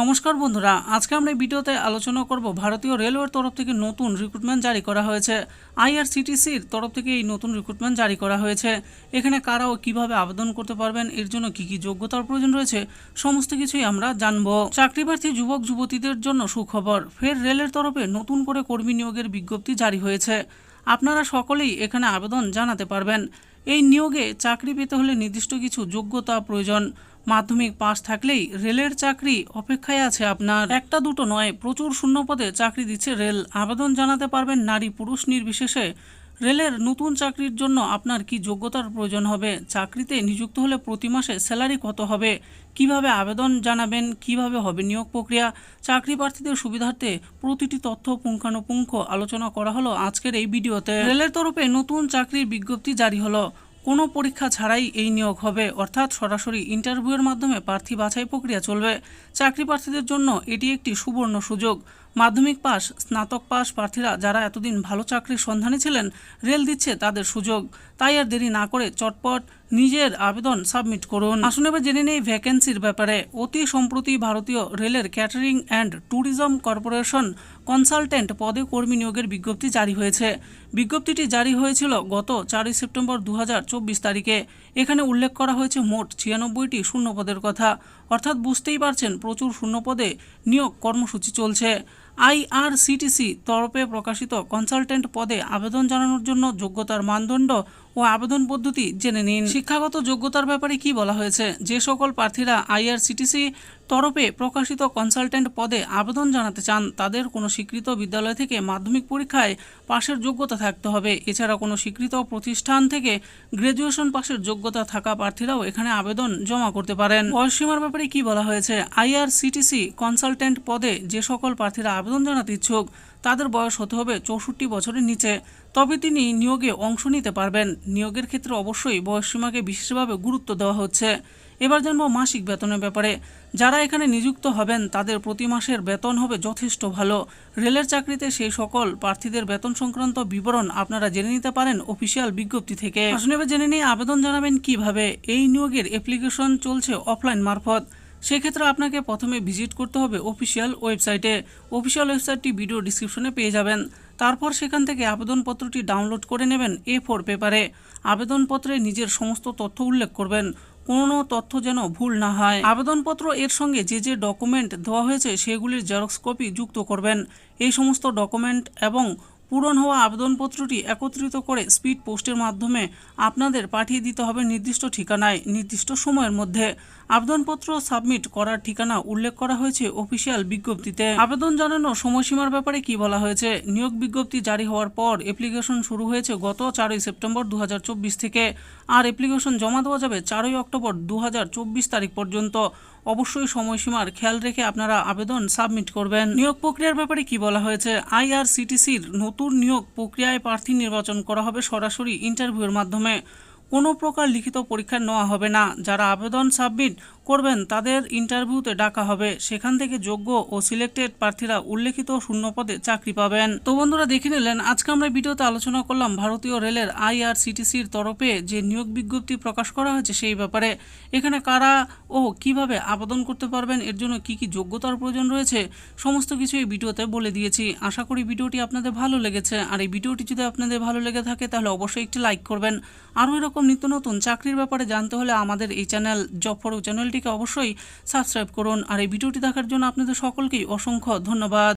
নমস্কার বন্ধুরা, আজকে আমরা এই ভিডিওতে আলোচনা করব ভারতীয় রেলওয়ের তরফ থেকে নতুন রিক্রুটমেন্ট জারি করা হয়েছে। আইআরসিটিসির তরফ থেকে এই নতুন রিক্রুটমেন্ট জারি করা হয়েছে। এখানে কারা ও কীভাবে আবেদন করতে পারবেন, এর জন্য কি কি যোগ্যতার প্রয়োজন রয়েছে, সমস্ত কিছুই আমরা জানব। চাকরিপ্রার্থী যুবক যুবতীদের জন্য সুখবর, ফের রেলের তরফে নতুন করে কর্মী নিয়োগের বিজ্ঞপ্তি জারি হয়েছে। আপনারা সকলেই এখানে আবেদন জানাতে পারবেন। এই নিয়োগে চাকরি পেতে হলে নির্দিষ্ট কিছু যোগ্যতা প্রয়োজন। মাধ্যমিক পাস থাকলেই রেলের চাকরি অপেক্ষায় আছে আপনার। একটা দুটো নয়, প্রচুর শূন্যপদে চাকরি দিচ্ছে রেল। আবেদন জানাতে পারবেন নারী পুরুষ নির্বিশেষে। রেলের নতুন চাকরির জন্য আপনার কি যোগ্যতার প্রয়োজন হবে? চাকরিতে নিযুক্ত হলে প্রতি মাসে স্যালারি কত হবে? কীভাবে আবেদন জানাবেন? কীভাবে হবে নিয়োগ প্রক্রিয়া? চাকরি প্রার্থীদের সুবিধার্থে প্রতিটি তথ্য পুঙ্খানুপুঙ্খ আলোচনা করা হলো আজকের এই ভিডিওতে। রেলের তরফে নতুন চাকরির বিজ্ঞপ্তি জারি হলো। কোনো পরীক্ষা ছাড়াই এই নিয়োগ হবে। অর্থাৎ সরাসরি ইন্টারভিউয়ের মাধ্যমে প্রার্থী বাছাই প্রক্রিয়া চলবে। চাকরি প্রার্থীদের জন্য এটি একটি সুবর্ণ সুযোগ। মাধ্যমিক পাশ, স্নাতক পাশ প্রার্থীরা যারা এতদিন ভালো চাকরির সন্ধানে ছিলেন, রেল দিচ্ছে তাদের সুযোগ। তাই আর দেরি না করে চটপট নিজের আবেদন সাবমিট করুন। আসুন এবার জেনে নেই ভ্যাকেন্সির ব্যাপারে। অতি সম্প্রতি ভারতীয় রেলের catering and tourism corporation consultant পদে কর্মী নিয়োগের বিজ্ঞপ্তি জারি হয়েছে। বিজ্ঞপ্তিটি জারি হয়েছিল গত চারই সেপ্টেম্বর দু হাজার চব্বিশ তারিখে। এখানে উল্লেখ করা হয়েছে মোট ছিয়ানব্বইটি শূন্যপদের কথা। অর্থাৎ বুঝতেই পারছেন প্রচুর শূন্যপদে নিয়োগ কর্মসূচি চলছে। আইআরসিটিসি তরফে প্রকাশিত কনসালটেন্ট পদে আবেদন জানানোর জন্য যোগ্যতার মানদণ্ড ও আবেদন পদ্ধতি জেনে নিন। শিক্ষাগত যোগ্যতার ব্যাপারে কি বলা হয়েছে? যে সকল প্রার্থীরা আইআরসিটিসি তরফে প্রকাশিত কনসালটেন্ট পদে আবেদন জানাতে চান, তাদের কোনো স্বীকৃত বিদ্যালয় থেকে মাধ্যমিক পরীক্ষায় পাশের যোগ্যতা থাকতে হবে। এছাড়া কোনো স্বীকৃত প্রতিষ্ঠান থেকে গ্র্যাজুয়েশন পাশের যোগ্যতা থাকা প্রার্থীরাও এখানে আবেদন জমা করতে পারেন। বয়সীমার ব্যাপারে কি বলা হয়েছে? আইআরসিটিসি কনসালটেন্ট পদে যে সকল প্রার্থীরা আবেদন জানাতে ইচ্ছুক। তাদের বয়স হতে হবে চৌষট্টি বছরের নিচে। তবে তিনি নিয়োগে অংশ নিতে পারবেন। নিয়োগের ক্ষেত্রে অবশ্যই বয়সসীমাকে বিশেষভাবে গুরুত্ব দেওয়া হচ্ছে। এবার জানব মাসিক বেতনের ব্যাপারে। যারা এখানে নিযুক্ত হবেন, তাদের প্রতি মাসের বেতন হবে যথেষ্ট ভালো। রেলের চাকরিতে সেই সকল প্রার্থীদের বেতন সংক্রান্ত বিবরণ আপনারা জেনে নিতে পারেন অফিসিয়াল বিজ্ঞপ্তি থেকে। জেনে নিয়ে আবেদন জানাবেন কীভাবে? এই নিয়োগের অ্যাপ্লিকেশন চলছে অফলাইন মারফত। সেক্ষেত্রে আপনাকে প্রথমে ভিজিট করতে হবে অফিসিয়াল ওয়েবসাইটে। অফিসিয়াল ওয়েবসাইটটি ভিডিও ডিসক্রিপশনে পেয়ে যাবেন। তারপর সেখান থেকে আবেদনপত্রটি ডাউনলোড করে নেবেন এ ফোর পেপারে আবেদনপত্রে নিজের সমস্ত তথ্য উল্লেখ করবেন। কোনো তথ্য যেন ভুল না হয়। আবেদনপত্র এর সঙ্গে যে যে ডকুমেন্ট দেওয়া হয়েছে সেগুলির জেরক্স কপি যুক্ত করবেন। এই সমস্ত ডকুমেন্ট এবং পূরণ হওয়া আবেদনপত্রটি একত্রিত করে স্পিড পোস্টের মাধ্যমে আপনাদের পাঠিয়ে দিতে হবে নির্দিষ্ট ঠিকানায়, নির্দিষ্ট সময়ের মধ্যে। আবেদনপত্র সাবমিট করার ঠিকানা উল্লেখ করা হয়েছে অফিসিয়াল বিজ্ঞপ্তিতে। আবেদন জানানো সময়সীমার ব্যাপারে কি বলা হয়েছে? নিয়োগ বিজ্ঞপ্তি জারি হওয়ার পর অ্যাপ্লিকেশন শুরু হয়েছে গত চারই সেপ্টেম্বর দু হাজার চব্বিশ থেকে। আর অ্যাপ্লিকেশন জমা দেওয়া যাবে চারই অক্টোবর দু হাজার চব্বিশ তারিখ পর্যন্ত। অবশ্যই সময়সীমার খেয়াল রেখে আপনারা আবেদন সাবমিট করবেন। নিয়োগ প্রক্রিয়ার ব্যাপারে কি বলা হয়েছে? আইআরসিটিসির নতুন নিয়োগ প্রক্রিয়ায় প্রার্থী নির্বাচন করা হবে সরাসরি ইন্টারভিউয়ের মাধ্যমে। কোনো প্রকার লিখিত পরীক্ষা নেওয়া হবে না। যারা আবেদন সাবমিট করবেন, তাদের ইন্টারভিউতে ডাকা হবে। সেখান থেকে যোগ্য ও সিলেক্টেড প্রার্থীরা উল্লেখিত শূন্য পদে চাকরি পাবেন। তো বন্ধুরা, দেখে নিলেন, আজকে আমরা ভিডিওতে আলোচনা করলাম ভারতীয় রেলের আইআরসিটিসির তরফে যে নিয়োগ বিজ্ঞপ্তি প্রকাশ করা হয়েছে সেই ব্যাপারে। এখানে কারা ও কীভাবে আবেদন করতে পারবেন, এর জন্য কি কি যোগ্যতার প্রয়োজন রয়েছে, সমস্ত কিছু এই ভিডিওতে বলে দিয়েছি। আশা করি ভিডিওটি আপনাদের ভালো লেগেছে। আর এই ভিডিওটি যদি আপনাদের ভালো লেগে থাকে, তাহলে অবশ্যই একটি লাইক করবেন। আরও এরকম নিত্য নতুন চাকরির ব্যাপারে জানতে হলে আমাদের এই চ্যানেল জব ফর চ্যানেলটিকে অবশ্যই সাবস্ক্রাইব করুন। আর এই ভিডিওটি দেখার জন্য আপনাদের সকলকেই অসংখ্য ধন্যবাদ।